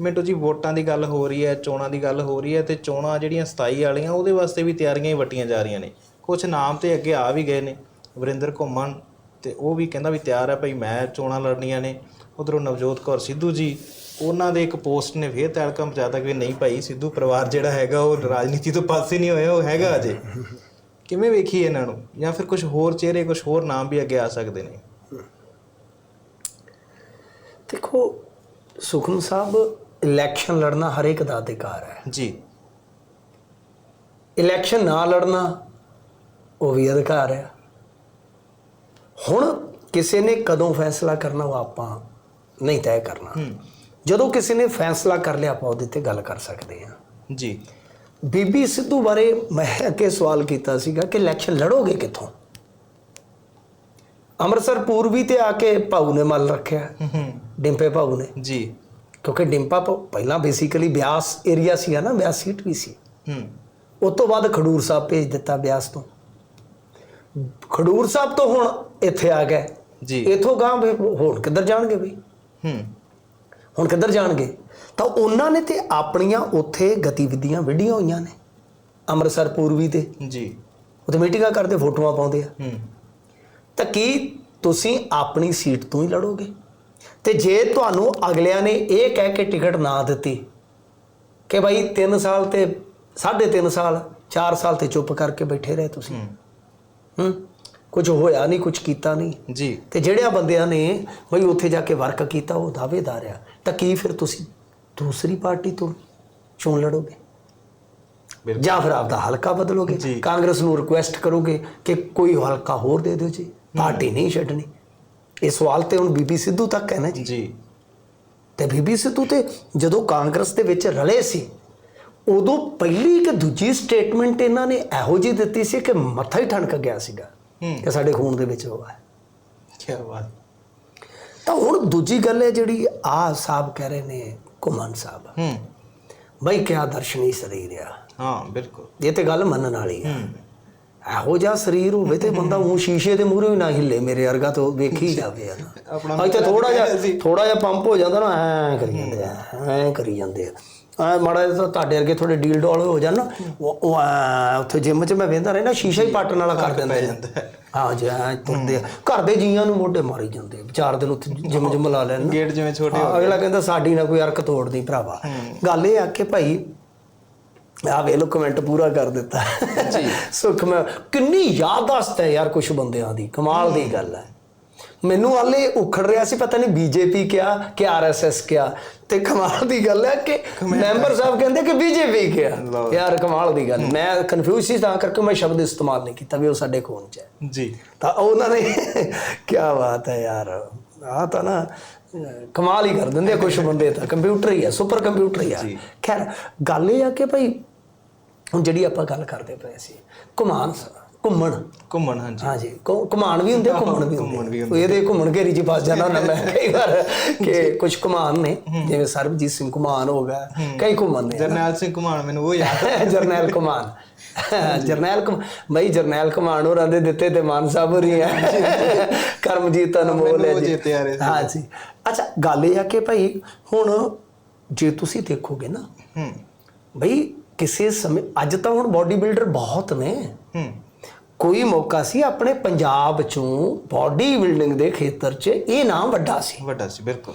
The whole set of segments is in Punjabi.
ਮਿੰਟੂ ਜੀ ਵੋਟਾਂ ਦੀ ਗੱਲ ਹੋ ਰਹੀ ਹੈ, ਚੋਣਾਂ ਦੀ ਗੱਲ ਹੋ ਰਹੀ ਹੈ ਤੇ ਚੋਣਾਂ ਜਿਹੜੀਆਂ 27 ਵਾਲੀਆਂ ਉਹਦੇ ਵਾਸਤੇ ਵੀ ਤਿਆਰੀਆਂ ਹੀ ਵੱਟੀਆਂ ਜਾ ਰਹੀਆਂ ਨੇ। ਕੁਝ ਨਾਮ ਤੇ ਅੱਗੇ ਆ ਵੀ ਗਏ ਨੇ, ਵਰਿੰਦਰ ਘੁੰਮਣ ਤੇ ਉਹ ਵੀ ਕਹਿੰਦਾ ਵੀ ਤਿਆਰ ਹੈ ਭਾਈ ਮੈਂ ਚੋਣਾਂ ਲੜਨੀਆਂ ਨੇ। ਉਧਰੋਂ ਨਵਜੋਤ ਕੌਰ ਸਿੱਧੂ ਜੀ, ਉਹਨਾਂ ਦੇ ਇੱਕ ਪੋਸਟ ਨੇ ਫੇਰ ਤੜਕਮ ਤੱਕ ਵੀ ਨਹੀਂ ਭਾਈ ਸਿੱਧੂ ਪਰਿਵਾਰ ਜਿਹੜਾ ਹੈਗਾ ਉਹ ਰਾਜਨੀਤੀ ਤੋਂ ਪਾਸੇ ਨਹੀਂ ਹੋਇਆ, ਉਹ ਹੈਗਾ ਅਜੇ। ਕਿਵੇਂ ਵੇਖੀ ਇਹਨਾਂ ਨੂੰ? ਜਾਂ ਫਿਰ ਕੁਝ ਹੋਰ ਚਿਹਰੇ ਕੁਝ ਹੋਰ ਨਾਮ ਵੀ ਅੱਗੇ ਆ ਸਕਦੇ ਨੇ? ਦੇਖੋ, ਸੁਖਮ ਸਾਹਿਬ ਇਲੈਕਸ਼ਨ ਲੜਨਾ ਹਰ ਇੱਕ ਦਾ ਅਧਿਕਾਰ ਹੈ। ਜੀ। ਇਲੈਕਸ਼ਨ ਨਾ ਲੜਨਾ ਉਹ ਵੀ ਅਧਿਕਾਰ ਹੈ। ਹੁਣ ਕਿਸੇ ਨੇ ਕਦੋਂ ਫੈਸਲਾ ਕਰਨਾ ਉਹ ਆਪਾਂ ਨਹੀਂ ਤੈਅ ਕਰਨਾ। ਜਦੋਂ ਕਿਸੇ ਨੇ ਫੈਸਲਾ ਕਰ ਲਿਆ ਆਪਾਂ ਉਹਦੇ ਤੇ ਗੱਲ ਕਰ ਸਕਦੇ ਹਾਂ। ਜੀ। ਬੀਬੀ ਸਿੱਧੂ ਬਾਰੇ ਮੈਂ ਅੱਗੇ ਸਵਾਲ ਕੀਤਾ ਸੀਗਾ ਕਿ ਇਲੈਕਸ਼ਨ ਲੜੋਗੇ ਕਿੱਥੋਂ? ਅੰਮ੍ਰਿਤਸਰ ਪੂਰਬੀ ਤੇ ਆ ਕੇ ਭਾਊ ਨੇ ਮੱਲ ਰੱਖਿਆ। ਡਿੰਪੇ ਭਾਊ ਨੇ। ਜੀ। ਕਿਉਂਕਿ ਡਿੰਪਾ ਪਹਿਲਾਂ ਬੇਸਿਕਲੀ ਬਿਆਸ ਏਰੀਆ ਸੀਗਾ ਨਾ ਬਿਆਸ ਸੀਟ ਵੀ ਸੀ। ਹੂੰ। ਉਸ ਤੋਂ ਬਾਅਦ ਖਡੂਰ ਸਾਹਿਬ ਭੇਜ ਦਿੱਤਾ ਬਿਆਸ ਤੋਂ ਖਡੂਰ ਸਾਹਿਬ ਤੋਂ ਹੁਣ ਇੱਥੇ ਆ ਗਏ। ਜੀ। ਇਥੋਂ ਗਾਂ ਹੁਣ ਕਿੱਧਰ ਜਾਣਗੇ ਵੀ ਹੂੰ। ਹੁਣ ਕਿੱਧਰ ਜਾਣਗੇ? ਤਾਂ ਉਹਨਾਂ ਨੇ ਤੇ ਆਪਣੀਆਂ ਉੱਥੇ ਗਤੀਵਿਧੀਆਂ ਵਿੱਢੀਆਂ ਹੋਈਆਂ ਨੇ। ਅੰਮ੍ਰਿਤਸਰ ਪੂਰਬੀ ਤੇ। ਜੀ। ਉੱਥੇ ਮੀਟਿੰਗਾਂ ਕਰਦੇ ਫੋਟੋਆਂ ਪਾਉਂਦੇ ਆ। ਹੂੰ। ਤਾਂ ਕੀ ਤੁਸੀਂ ਆਪਣੀ ਸੀਟ ਤੋਂ ਹੀ ਲੜੋਗੇ? ਤੇ ਜੇ ਤੁਹਾਨੂੰ ਅਗਲਿਆਂ ਨੇ ਇਹ ਕਹਿ ਕੇ ਟਿਕਟ ਨਾ ਦਿੱਤੀ ਕਿ ਭਾਈ 3 ਸਾਲ ਤੇ 3.5 ਸਾਲ 4 ਸਾਲ ਤੇ ਚੁੱਪ ਕਰਕੇ ਬੈਠੇ ਰਹੇ ਤੁਸੀਂ। ਹੂੰ। ਕੁਝ ਹੋਇਆ ਨਹੀਂ ਕੁਝ ਕੀਤਾ ਨਹੀਂ। ਜੀ। ਤੇ ਜਿਹੜਿਆਂ ਬੰਦਿਆਂ ਨੇ ਬਈ ਉੱਥੇ ਜਾ ਕੇ ਵਰਕ ਕੀਤਾ ਉਹ ਦਾਅਵੇਦਾਰ ਆ ਤਾਂ ਕੀ ਫਿਰ ਤੁਸੀਂ ਦੂਸਰੀ ਪਾਰਟੀ ਤੋਂ ਚੋਣ ਲੜੋਗੇ? ਜਾਂ ਫਿਰ ਆਪਦਾ ਹਲਕਾ ਬਦਲੋਗੇ। ਕਾਂਗਰਸ ਨੂੰ ਰਿਕੁਐਸਟ ਕਰੋਗੇ ਕਿ ਕੋਈ ਹਲਕਾ ਹੋਰ ਦੇ ਦਿਓ ਜੀ। ਪਾਰਟੀ ਨਹੀਂ ਛੱਡਣੀ। ਇਹ ਸਵਾਲ ਤੇ ਹੁਣ ਬੀਬੀ ਸਿੱਧੂ ਤੱਕ ਹੈ ਨਾ ਜੀ। ਜੀ। ਤੇ ਬੀਬੀ ਸਿੱਧੂ ਤੇ ਜਦੋਂ ਕਾਂਗਰਸ ਦੇ ਵਿੱਚ ਰਲੇ ਸੀ ਉਦੋਂ ਪਹਿਲੀ ਕਿ ਦੂਜੀ ਸਟੇਟਮੈਂਟ ਇਹਨਾਂ ਨੇ ਇਹੋ ਜਿਹੀ ਦਿੱਤੀ ਸੀ ਕਿ ਮੱਥਾ ਹੀ ਠਣਕ ਗਿਆ ਸੀਗਾ ਕਿ ਸਾਡੇ ਖੂਨ ਦੇ ਵਿੱਚ ਉਹ ਹੈ। ਕੀ ਬਾਤ। ਤਾਂ ਹੁਣ ਦੂਜੀ ਗੱਲ ਹੈ ਜਿਹੜੀ ਆ ਸਾਹਿਬ ਕਹਿ ਰਹੇ ਨੇ ਘੁੰਮਣ ਸਾਹਿਬ। ਹੂੰ। ਬਈ ਕਿਆ ਦਰਸ਼ਨੀ ਸਰੀਰ ਆ। ਹਾਂ ਬਿਲਕੁਲ। ਇਹ ਤੇ ਗੱਲ ਮੰਨਣ ਵਾਲੀ ਹੂੰ। ਇਹੋ ਜਿਹਾ ਸਰੀਰ ਹੋਵੇ ਤੇ ਬੰਦਾ ਉਹ ਸ਼ੀਸ਼ੇ ਦੇ ਮੂਹਰੇ ਵੀ ਨਾ ਹਿੱਲੇ ਮੇਰੇ ਵਰਗਾ ਤਾਂ ਵੇਖੀ ਜਾਵੇ ਆ ਇੱਥੇ ਥੋੜਾ ਜਿਹਾ ਥੋੜਾ ਜਿਹਾ ਪੰਪ ਹੋ ਜਾਂਦਾ ਨਾ ਐ ਕਰੀ ਜਾਂਦੇ ਆ ਐ ਕਰੀ ਜਾਂਦੇ ਆ। ਐ ਮਾੜਾ ਜਿਹਾ ਤੁਹਾਡੇ ਵਰਗੇ ਥੋੜੇ ਡੀਲ ਡੋਲ ਹੋ ਜਾਣ ਨਾ ਉਹ ਉੱਥੇ ਜਿਮ 'ਚ ਮੈਂ ਵੇਂਦਾ ਰਹਿਣਾ ਸ਼ੀਸ਼ਾ ਹੀ ਪਾਟਣ ਵਾਲਾ ਕਰ ਦਿੰਦੇ ਆ। ਜੀ ਆ। ਘਰ ਦੇ ਜੀਆਂ ਨੂੰ ਮੋਢੇ ਮਾਰੀ ਜਾਂਦੇ। ਚਾਰ ਦਿਨ ਉੱਥੇ ਜਿਮ ਜਿਮ ਲਾ ਲੈਣ। ਗੇਟ ਜਿਵੇਂ ਛੋਟੇ ਹਾਂ, ਅਗਲਾ ਕਹਿੰਦਾ ਸਾਡੀ ਨਾ ਕੋਈ ਅਰਕ ਤੋੜਦੀ ਭਰਾਵਾ। ਗੱਲ ਇਹ ਆ ਕਿ ਭਾਈ ਆ ਵੇ ਲੋ ਕਮੈਂਟ ਪੂਰਾ ਕਰ ਦਿੱਤਾ। ਜੀ। ਸੁਖ ਮੈਂ ਕਿੰਨੀ ਯਾਦਾਸ਼ਤ ਹੈ ਯਾਰ ਕੁਝ ਬੰਦਿਆਂ ਦੀ। ਕਮਾਲ ਦੀ ਗੱਲ ਹੈ। ਮੈਨੂੰ ਹਾਲੇ ਉਖੜ ਰਿਹਾ ਸੀ ਪਤਾ ਨਹੀਂ ਬੀਜੇਪੀ ਕਿਹਾ ਕਿ ਆਰਐਸਐਸ ਕਿਹਾ ਤੇ ਕਮਾਲ ਦੀ ਗੱਲ ਹੈ ਕਿ ਮੈਂਬਰ ਸਾਹਿਬ ਕਹਿੰਦੇ ਕਿ ਬੀਜੇਪੀ ਕਿਹਾ। ਯਾਰ ਕਮਾਲ ਦੀ ਗੱਲ। ਮੈਂ ਕਨਫਿਊਜ਼ ਸੀ ਤਾਂ ਕਰਕੇ ਮੈਂ ਸ਼ਬਦ ਇਸਤੇਮਾਲ ਨਹੀਂ ਕੀਤਾ ਵੀ ਉਹ ਸਾਡੇ ਖੂਨ 'ਚ ਹੈ। ਜੀ। ਤਾਂ ਉਹਨਾਂ ਨੇ ਕੀ ਬਾਤ ਹੈ ਯਾਰ। ਆ ਤਾਂ ਨਾ ਕਮਾਲ ਹੀ ਕਰ ਦਿੰਦੇ ਆ ਕੁਝ ਬੰਦੇ ਤਾਂ। ਕੰਪਿਊਟਰ ਹੀ ਆ ਸੁਪਰ ਕੰਪਿਊਟਰ ਹੀ ਆ। ਖੈਰ ਗੱਲ ਇਹ ਆ ਕਿ ਭਾਈ ਹੁਣ ਜਿਹੜੀ ਆਪਾਂ ਗੱਲ ਕਰਦੇ ਪਏ ਸੀ ਘੁਮਾਨ ਘੁੰਮਣ ਘੁੰਮਣ। ਹਾਂਜੀ। ਹਾਂਜੀ ਘੁ- ਘੁਮਾਣ ਵੀ ਹੁੰਦੇ ਘੁੰਮਣ ਵੀ ਹੁੰਦੇ। ਇਹਦੇ ਘੁੰਮਣ ਘੇਰੀ ਚ ਫਸ ਜਾਂਦਾ ਹੁੰਦਾ ਮੈਂ ਕਈ ਵਾਰ ਕਿ ਕੁਝ ਘੁਮਾਨ ਨੇ ਜਿਵੇਂ ਸਰਬਜੀਤ ਸਿੰਘ ਘੁਮਾਨ ਹੋ ਗਿਆ ਕਈ ਘੁੰਮਣ ਨੇ। ਜਰਨੈਲ ਸਿੰਘ ਘੁਮਾਣ ਮੈਨੂੰ ਉਹ ਯਾਦ ਜਰਨੈਲ ਕਮਾਨ ਜਰਨੈਲ ਕਮ ਬਈ ਜਰਨੈਲ ਕਮਾਨ ਹੋਰਾਂ ਦੇ ਦਿੱਤੇ ਤੇ ਮਾਨ ਸਾਹਿਬ ਹੋਰੀ ਆ ਕਰਮਜੀਤ ਅਨਮੋਲ ਹੈ ਜੀ। ਹਾਂ ਜੀ। ਅੱਛਾ ਗੱਲ ਇਹ ਆ ਕਿ ਭਾਈ ਹੁਣ ਜੇ ਤੁਸੀਂ ਦੇਖੋਗੇ ਨਾ ਹੂੰ। ਬਈ ਕਿਸੇ ਸਮੇਂ ਅੱਜ ਤਾਂ ਹੁਣ ਬਾਡੀ ਬਿਲਡਰ ਬਹੁਤ ਨੇ। ਹੂੰ। ਕੋਈ ਮੌਕਾ ਸੀ ਆਪਣੇ ਪੰਜਾਬ ਚੋਂ ਬਾਡੀ ਬਿਲਡਿੰਗ ਦੇ ਖੇਤਰ 'ਚ ਇਹ ਨਾਮ ਵੱਡਾ ਸੀ। ਵੱਡਾ ਸੀ ਬਿਲਕੁਲ।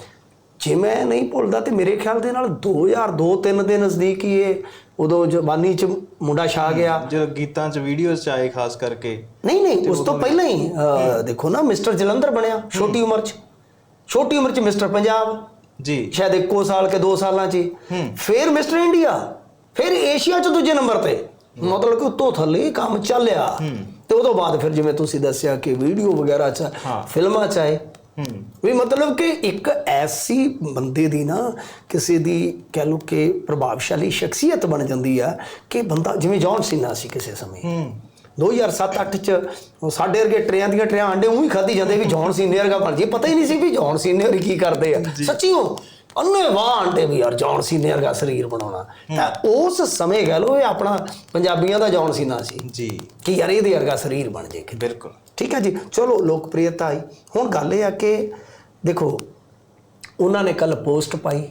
ਜੇ ਮੈਂ ਨਹੀਂ ਭੁੱਲਦਾ ਤੇ ਮੇਰੇ ਖਿਆਲ ਦੇ ਨਾਲ 2002-3 ਦੇ ਨਜ਼ਦੀਕ ਹੀ ਇਹ ਉਦੋਂ ਜਵਾਨੀ 'ਚ ਮੁੰਡਾ ਛਾ ਗਿਆ। ਜਦੋਂ ਗੀਤਾਂ 'ਚ ਵੀਡੀਓਜ਼ 'ਚ ਆਏ ਖਾਸ ਕਰਕੇ। ਨਹੀਂ ਨਹੀਂ ਉਸ ਤੋਂ ਪਹਿਲਾਂ ਹੀ ਦੇਖੋ ਨਾ ਮਿਸਟਰ ਜਲੰਧਰ ਬਣਿਆ ਛੋਟੀ ਉਮਰ 'ਚ। ਛੋਟੀ ਉਮਰ 'ਚ ਮਿਸਟਰ ਪੰਜਾਬ। ਜੀ। ਸ਼ਾਇਦ ਇੱਕੋ ਸਾਲ ਕੇ 2 ਸਾਲਾਂ 'ਚ। ਫਿਰ ਮਿਸਟਰ ਇੰਡੀਆ ਫਿਰ ਏਸ਼ੀਆ 'ਚ ਦੂਜੇ ਨੰਬਰ ਤੇ। ਮਤਲਬ ਕਿ ਉੱਤੋਂ ਥੱਲੇ ਕੰਮ ਚੱਲਿਆ। ਤੇ ਉਦੋਂ ਬਾਅਦ ਫਿਰ ਜਿਵੇਂ ਤੁਸੀਂ ਦੱਸਿਆ ਕਿ ਵੀਡੀਓ ਵਗੈਰਾ 'ਚ। ਫਿਲਮਾਂ 'ਚ ਆਏ। ਵੀ ਮਤਲਬ ਕਿ ਇੱਕ ਐਸੀ ਬੰਦੇ ਦੀ ਨਾ ਕਿਸੇ ਦੀ ਕਹਿ ਲਓ ਕਿ ਪ੍ਰਭਾਵਸ਼ਾਲੀ ਸ਼ਖਸੀਅਤ ਬਣ ਜਾਂਦੀ ਆ ਕਿ ਬੰਦਾ ਜਿਵੇਂ ਜੌਨ ਸੀਨਾ ਸੀ ਕਿਸੇ ਸਮੇਂ। ਹੂੰ। 2007-8 ਚ ਸਾਡੇ ਵਰਗੇ ਟਰੇਆਂ ਦੀਆਂ ਟਰੇਆਂ ਆਂਡੇ ਉਹੀ ਖਾਦੀ ਜਾਂਦੇ ਵੀ ਜੌਨ ਸੀਨੀਅਰ ਦਾ ਬਣ ਜੀ ਪਤਾ ਹੀ ਨਹੀਂ ਸੀ ਵੀ ਜੌਨ ਸੀਨੀਅਰ ਕੀ ਕਰਦੇ ਆ। ਸੱਚੀ ਉਹ ਅੰਨੇ ਵਾਹ ਆਂਡੇ ਵੀ ਯਾਰ ਜੌਨ ਸੀਨੀਅਰ ਦਾ ਸਰੀਰ ਬਣਾਉਣਾ। ਤਾਂ ਉਸ ਸਮੇਂ ਕਹਿ ਲਓ ਇਹ ਆਪਣਾ ਪੰਜਾਬੀਆਂ ਦਾ ਜੌਨ ਸੀਨਾ ਸੀ। ਜੀ। ਕਿ ਯਾਰ ਇਹਦੇ ਵਰਗਾ ਸਰੀਰ ਬਣ ਜੇ। ਬਿਲਕੁਲ। ਠੀਕ ਹੈ ਜੀ? ਚਲੋ ਲੋਕਪ੍ਰਿਯਤਾ ਆਈ। ਹੁਣ ਗੱਲ ਇਹ ਆ ਕਿ ਦੇਖੋ ਉਹਨਾਂ ਨੇ ਕੱਲ ਪੋਸਟ ਪਾਈ।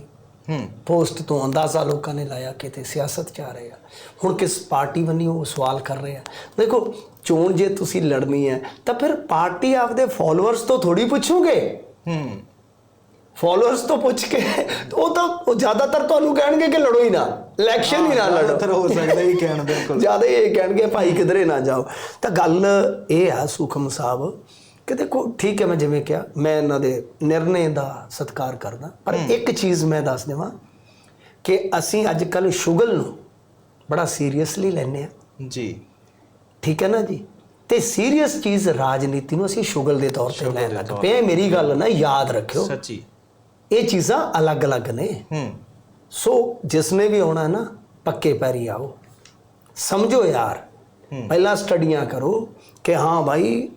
ਹੂੰ। ਪੋਸਟ ਤੋਂ ਅੰਦਾਜ਼ਾ ਲੋਕਾਂ ਨੇ ਲਾਇਆ ਕਿ ਤੇ ਸਿਆਸਤ 'ਚ ਆ ਰਹੇ ਆ। ਹੁਣ ਕਿਸ ਪਾਰਟੀ ਬੰਨੀ ਉਹ ਸਵਾਲ ਕਰ ਰਹੇ ਆ। ਦੇਖੋ ਚੋਣ ਜੇ ਤੁਸੀਂ ਲੜਨੀ ਹੈ ਤਾਂ ਫਿਰ ਪਾਰਟੀ ਆਪਦੇ ਫਾਲੋਅਰਸ ਤੋਂ ਥੋੜੀ ਪੁੱਛੋਗੇ। ਹੂੰ। ਫਾਲੋਅਰਸ ਤੋਂ ਪੁੱਛ ਕੇ ਉਹ ਤਾਂ ਉਹ ਜ਼ਿਆਦਾਤਰ ਤੁਹਾਨੂੰ ਕਹਿਣਗੇ ਕਿ ਲੜੋ ਹੀ ਨਾ ਇਲੈਕਸ਼ਨ ਹੀ ਨਾ ਲੜੋ। ਜ਼ਿਆਦਾਤਰ ਹੋ ਸਕਦਾ ਹੀ ਕਹਿਣ ਬਿਲਕੁਲ। ਜ਼ਿਆਦਾ ਇਹ ਕਹਿਣਗੇ ਭਾਈ ਕਿਧਰੇ ਨਾ ਜਾਓ। ਤਾਂ ਗੱਲ ਇਹ ਆ ਸੁਖਮ ਸਾਹਿਬ ਕਿ ਦੇਖੋ ਠੀਕ ਹੈ ਮੈਂ ਜਿਵੇਂ ਕਿਹਾ ਮੈਂ ਇਹਨਾਂ ਦੇ ਨਿਰਣੇ ਦਾ ਸਤਿਕਾਰ ਕਰਦਾ ਪਰ ਇੱਕ ਚੀਜ਼ ਮੈਂ ਦੱਸ ਦੇਵਾਂ ਕਿ ਅਸੀਂ ਅੱਜ ਕੱਲ ਸ਼ੁਗਲ ਨੂੰ ਬੜਾ ਸੀਰੀਅਸਲੀ ਲੈਂਦੇ ਆ ਜੀ। ਠੀਕ ਹੈ ਨਾ ਜੀ? ਤੇ ਸੀਰੀਅਸ ਚੀਜ਼ ਰਾਜਨੀਤੀ ਨੂੰ ਅਸੀਂ ਸ਼ੁਗਲ ਦੇ ਤੌਰ ਤੇ ਲੈਣ ਲੱਗ ਪਏ। ਮੇਰੀ ਗੱਲ ਨਾ ਯਾਦ ਰੱਖਿਓ। ਸੱਚੀ। ਇਹ ਚੀਜ਼ਾਂ ਅਲੱਗ-ਅਲੱਗ ਨੇ। ਹੂੰ। ਸੋ ਜਿਸਨੇ ਵੀ ਆਉਣਾ ਨਾ ਪੱਕੇ ਪੈਰੀ ਆਓ। ਸਮਝੋ ਯਾਰ ਪਹਿਲਾਂ ਸਟੱਡੀਆਂ ਕਰੋ ਕਿ ਹਾਂ ਭਾਈ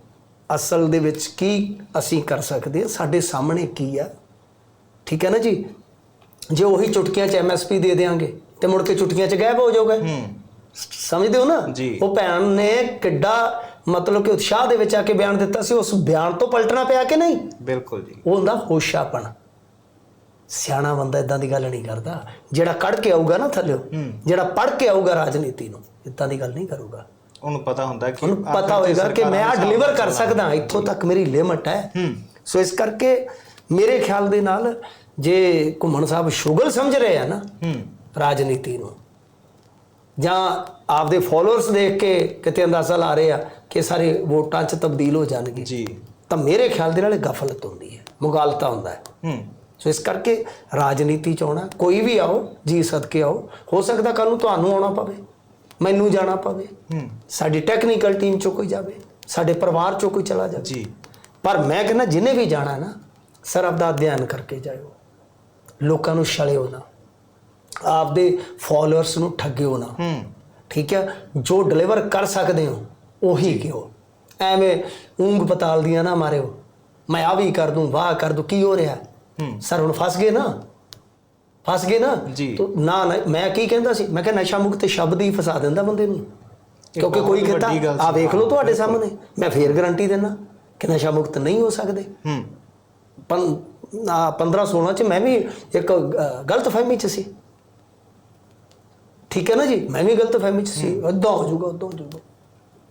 ਅਸਲ ਦੇ ਵਿੱਚ ਕੀ ਅਸੀਂ ਕਰ ਸਕਦੇ ਹਾਂ ਸਾਡੇ ਸਾਹਮਣੇ ਕੀ ਆ। ਠੀਕ ਹੈ ਨਾ ਜੀ? ਜੇ ਉਹੀ ਚੁਟਕੀਆਂ 'ਚ ਐਮਐਸਪੀ ਦੇ ਦੇਾਂਗੇ ਤੇ ਮੁੜ ਕੇ ਚੁਟਕੀਆਂ 'ਚ ਗਾਇਬ ਹੋ ਜਾਓਗੇ। ਹੂੰ। ਸਮਝਦੇ ਹੋ ਨਾ। ਉਹ ਭੈਣ ਨੇ ਕਿੱਡਾ ਮਤਲਬ ਕਿ ਉਤਸ਼ਾਹ ਦੇ ਵਿੱਚ ਆ ਕੇ ਬਿਆਨ ਦਿੱਤਾ ਸੀ ਉਸ ਬਿਆਨ ਤੋਂ ਪਲਟਣਾ ਪਿਆ ਕਿ ਨਹੀਂ? ਬਿਲਕੁਲ ਜੀ। ਉਹ ਹੁੰਦਾ ਹੋਸ਼ਾਪਣ। ਸਿਆਣਾ ਬੰਦਾ ਇਦਾਂ ਦੀ ਗੱਲ ਨਹੀਂ ਕਰਦਾ। ਜਿਹੜਾ ਕੱਢ ਕੇ ਆਊਗਾ ਨਾ ਥੱਲਿਓ ਜਿਹੜਾ ਪੜ ਕੇ ਆਊਗਾ ਰਾਜਨੀਤੀ ਨੂੰ ਇਦਾਂ ਦੀ ਗੱਲ ਨਹੀਂ ਕਰੂਗਾ। ਉਹਨੂੰ ਪਤਾ ਹੁੰਦਾ ਕਿ ਉਹਨੂੰ ਪਤਾ ਹੋਏਗਾ ਕਿ ਮੈਂ ਆ ਡਿਲੀਵਰ ਕਰ ਸਕਦਾ ਇੱਥੋਂ ਤੱਕ ਮੇਰੀ ਲਿਮਟ ਹੈ। ਸੋ ਇਸ ਕਰਕੇ ਮੇਰੇ ਖਿਆਲ ਦੇ ਨਾਲ ਜੇ ਘੁੰਮਣ ਸਾਹਿਬ ਸ਼ੁਗਲ ਸਮਝ ਰਹੇ ਆ ਨਾ ਰਾਜਨੀਤੀ ਨੂੰ ਜਾਂ ਆਪਦੇ ਫਾਲੋਅਰਸ ਦੇਖ ਕੇ ਕਿਤੇ ਅੰਦਾਜ਼ਾ ਲਾ ਰਹੇ ਆ ਕਿ ਸਾਰੇ ਵੋਟਾਂ 'ਚ ਤਬਦੀਲ ਹੋ ਜਾਣਗੇ ਜੀ। ਤਾਂ ਮੇਰੇ ਖਿਆਲ ਦੇ ਨਾਲ ਇਹ ਗਫਲਤ ਹੁੰਦੀ ਹੈ ਮੁਗਾਲਤਾ ਹੁੰਦਾ ਹੈ। ਹੂੰ। ਸੋ ਇਸ ਕਰਕੇ ਰਾਜਨੀਤੀ ਚ ਆਉਣਾ ਕੋਈ ਵੀ ਆਓ ਜੀ ਸਦਕੇ ਆਓ ਹੋ ਸਕਦਾ ਕੱਲ ਨੂੰ ਤੁਹਾਨੂੰ ਆਉਣਾ ਪਵੇ ਮੈਨੂੰ ਜਾਣਾ ਪਵੇ ਸਾਡੀ ਟੈਕਨੀਕਲ ਟੀਮ ਚੋਂ ਕੋਈ ਜਾਵੇ ਸਾਡੇ ਪਰਿਵਾਰ ਚੋਂ ਕੋਈ ਚਲਾ ਜਾਵੇ। ਜੀ। ਪਰ ਮੈਂ ਕਹਿੰਦਾ ਜਿਨੇ ਵੀ ਜਾਣਾ ਨਾ ਸਰ ਆਪਦਾ ਅਧਿਐਨ ਕਰਕੇ ਜਾਇਓ। ਲੋਕਾਂ ਨੂੰ ਛਲਿਓ ਨਾ। ਆਪਦੇ ਫਾਲੋਅਰਸ ਨੂੰ ਠੱਗਿਓ ਨਾ। ਹੂੰ। ਠੀਕ ਹੈ? ਜੋ ਡਿਲੀਵਰ ਕਰ ਸਕਦੇ ਹੋ ਉਹੀ ਕਿਓ ਐਵੇਂ ਊਂਗ ਪਤਾਲ ਦੀਆਂ ਨਾ ਮਾਰਿਓ। ਮੈਂ ਆ ਵੀ ਕਰ ਦੂੰ ਵਾਹ ਕਰ ਦੂੰ ਕੀ ਹੋ ਰਿਹਾ? ਸਰ ਹੁਣ ਫਸ ਗਏ ਨਾ? ਫਸ ਗਏ ਨਾ? ਜੀ। ਤੋ ਨਾ ਮੈਂ ਕੀ ਕਹਿੰਦਾ ਸੀ? ਮੈਂ ਕਿਹਾ ਨਸ਼ਾ ਮੁਕਤ ਸ਼ਬਦ ਹੀ ਫਸਾ ਦਿੰਦਾ ਬੰਦੇ ਨੂੰ। ਕਿਉਂਕਿ ਕੋਈ ਕਹਿੰਦਾ ਆ। ਵੇਖ ਲਓ ਤੁਹਾਡੇ ਸਾਹਮਣੇ। ਮੈਂ ਫੇਰ ਗਾਰੰਟੀ ਦਿੰਦਾ ਕਿ ਨਸ਼ਾ ਮੁਕਤ ਨਹੀਂ ਹੋ ਸਕਦੇ। ਹੂੰ। ਪੰ 15 16 ਚ ਮੈਂ ਵੀ ਇੱਕ ਗਲਤ ਫਹਿਮੀ ਚ ਸੀ। ਠੀਕ ਹੈ ਨਾ ਜੀ? ਮੈਂ ਵੀ ਗਲਤ ਫਹਿਮੀ ਚ ਸੀ। ਅੱਧਾ ਹੋ ਜਾਊਗਾ ਅੱਧਾ ਹੋ ਜਾਊਗਾ।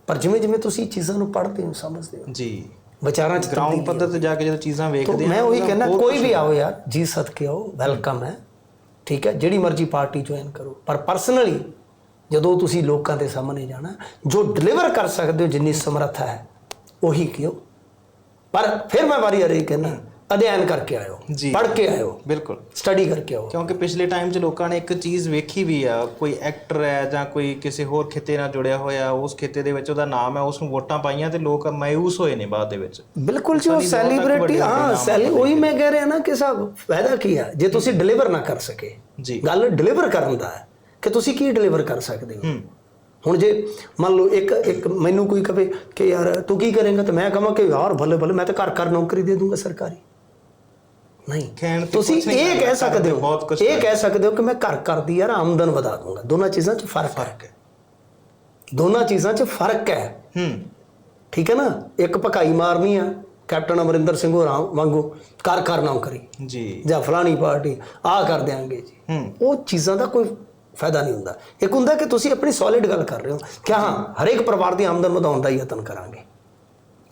ਪਰ ਜਿਵੇਂ ਜਿਵੇਂ ਤੁਸੀਂ ਚੀਜ਼ਾਂ ਨੂੰ ਪੜ੍ਹਦੇ ਹੋ ਸਮਝਦੇ ਹੋ। ਜੀ। ਵਿਚਾਰਾਂ ਚ ਗਰਾਊਂਡ ਪੱਧਰ ਤੇ ਜਾ ਕੇ ਜਦੋਂ ਚੀਜ਼ਾਂ ਵੇਖਦੇ ਮੈਂ ਹਾਂ ਉਹੀ ਕਹਿੰਦਾ ਕੋਈ ਵੀ ਆਓ ਯਾਰ ਜੀ ਸਦਕੇ ਆਓ ਵੈਲਕਮ ਹੈ ਠੀਕ ਹੈ ਜਿਹੜੀ ਮਰਜ਼ੀ ਪਾਰਟੀ ਜੁਆਇਨ ਕਰੋ। ਪਰ ਪਰਸਨਲੀ ਜਦੋਂ ਤੁਸੀਂ ਲੋਕਾਂ ਦੇ ਸਾਹਮਣੇ ਜਾਣਾ ਜੋ ਡਿਲੀਵਰ ਕਰ ਸਕਦੇ ਹੋ ਜਿੰਨੀ ਸਮਰੱਥਾ ਹੈ ਉਹੀ ਕਿਓ ਪਰ ਫਿਰ ਮੈਂ ਵਾਰੀ ਵਾਰੀ ਕਹਿੰਦਾ ਅਧਿਐਨ ਕਰਕੇ ਆਇਓ ਜੀ। ਪੜ੍ਹ ਕੇ ਆਇਓ ਬਿਲਕੁਲ। ਸਟੱਡੀ ਕਰਕੇ ਆਓ। ਕਿਉਂਕਿ ਪਿਛਲੇ ਟਾਈਮ 'ਚ ਲੋਕਾਂ ਨੇ ਇੱਕ ਚੀਜ਼ ਵੇਖੀ ਵੀ ਆ ਕੋਈ ਐਕਟਰ ਹੈ ਜਾਂ ਕੋਈ ਕਿਸੇ ਹੋਰ ਖਿੱਤੇ ਨਾਲ ਜੁੜਿਆ ਹੋਇਆ ਉਸ ਖਿੱਤੇ ਦੇ ਵਿੱਚ ਉਹਦਾ ਨਾਮ ਹੈ ਉਸ ਨੂੰ ਵੋਟਾਂ ਪਾਈਆਂ ਤੇ ਲੋਕ ਮਾਇੂਸ ਹੋਏ ਨੇ ਬਾਅਦ ਦੇ ਵਿੱਚ। ਬਿਲਕੁਲ ਜੀ ਉਹ ਸੈਲੀਬ੍ਰਿਟੀ ਹਾਂ ਸੈਲੀ ਉਹੀ ਮੈਂ ਕਹਿ ਰਿਹਾ ਨਾ ਕਿ ਸਾਹਿਬ ਫਾਇਦਾ ਕੀ ਹੈ? ਜੇ ਤੁਸੀਂ ਡਿਲੀਵਰ ਨਾ ਕਰ ਸਕੇ। ਜੀ। ਗੱਲ ਡਿਲੀਵਰ ਕਰਨ ਦਾ ਹੈ ਕਿ ਤੁਸੀਂ ਕੀ ਡਿਲੀਵਰ ਕਰ ਸਕਦੇ ਹੋ? ਹੂੰ। ਹੁਣ ਜੇ ਮੰਨ ਲਓ ਇੱਕ ਇੱਕ ਮੈਨੂੰ ਕੋਈ ਕਹੇ ਕਿ ਯਾਰ ਤੂੰ ਕੀ ਕਰੇਂਗਾ ਤੇ ਮੈਂ ਕਹਾਂ ਕਿ ਯਾਰ ਭਲੇ ਭਲੇ ਮੈਂ ਤਾਂ ਘਰ ਘਰ ਨੌਕਰੀ ਦੇ ਦੂੰਗਾ ਸਰਕਾਰੀ। ਨਹੀਂ। ਤੁਸੀਂ ਇਹ ਕਹਿ ਸਕਦੇ ਕਰਦੇ ਹੋ ਇਹ ਕਹਿ ਸਕਦੇ ਹੋ ਕਿ ਮੈਂ ਘਰ ਘਰ ਦੀ ਯਾਰ ਆਮਦਨ ਵਧਾ ਦੂੰਗਾ। ਦੋਨਾਂ ਚੀਜ਼ਾਂ 'ਚ ਫ਼ਰਕ ਹੈ। ਦੋਨਾਂ ਚੀਜ਼ਾਂ 'ਚ ਫ਼ਰਕ ਹੈ। ਹੂੰ। ਠੀਕ ਹੈ ਨਾ? ਇੱਕ ਭਕਾਈ ਮਾਰਨੀ ਆ ਕੈਪਟਨ ਅਮਰਿੰਦਰ ਸਿੰਘ ਹੋਰਾਂ ਵਾਂਗੂ ਘਰ ਘਰ ਨੌਕਰੀ। ਜੀ। ਜਾਂ ਫਲਾਣੀ ਪਾਰਟੀ ਆ ਕਰ ਦਿਆਂਗੇ ਜੀ। ਹੂੰ। ਉਹ ਚੀਜ਼ਾਂ ਦਾ ਕੋਈ ਫਾਇਦਾ ਨਹੀਂ ਹੁੰਦਾ। ਇੱਕ ਹੁੰਦਾ ਕਿ ਤੁਸੀਂ ਆਪਣੀ ਸੋਲਿਡ ਗੱਲ ਕਰ ਰਹੇ ਹੋ ਕਿ ਹਾਂ ਹਰੇਕ ਪਰਿਵਾਰ ਦੀ ਆਮਦਨ ਵਧਾਉਣ ਦਾ ਯਤਨ ਕਰਾਂਗੇ।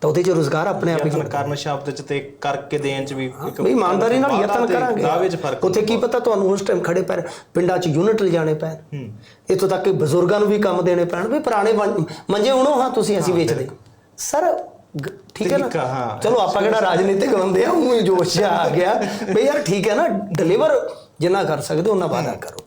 ਤਾਂ ਉਹਦੇ 'ਚ ਰੋਜ਼ਗਾਰ ਆਪਣੇ ਆਪ ਹੀ ਯਤਨ ਕਰਨ ਸ਼ਬਦ 'ਚ ਤੇ ਕਰਕੇ ਦੇਣ 'ਚ ਵੀ ਇੱਕ ਵੀ ਇਮਾਨਦਾਰੀ ਨਾਲ ਯਤਨ ਕਰਾਂਗੇ। ਦਾਅਵੇ 'ਚ ਫ਼ਰਕ ਉੱਥੇ ਕੀ ਪਤਾ ਤੁਹਾਨੂੰ ਉਸ ਟਾਈਮ ਖੜੇ ਪੈਰ ਪਿੰਡਾਂ 'ਚ ਯੂਨਿਟ ਲਿਜਾਣੇ ਪੈਣ। ਇੱਥੋਂ ਤੱਕ ਕਿ ਬਜ਼ੁਰਗਾਂ ਨੂੰ ਵੀ ਕੰਮ ਦੇਣੇ ਪੈਣ ਵੀ ਪੁਰਾਣੇ ਮੰਜੇ ਉਣੋ ਹਾਂ ਤੁਸੀਂ ਅਸੀਂ ਵੇਚਦੇ ਸਰ ਠੀਕ ਹੈ ਨਾ। ਚਲੋ ਆਪਾਂ ਕਿਹੜਾ ਰਾਜਨੀਤਿਕ ਬੰਦੇ ਆ ਉਹ ਜੋਸ਼ ਆ ਗਿਆ। ਬਈ ਯਾਰ ਠੀਕ ਹੈ ਨਾ ਡਿਲੀਵਰ ਜਿੰਨਾ ਕਰ ਸਕਦੇ ਉਹਨਾਂ ਵਾਦਾ ਕਰੋ।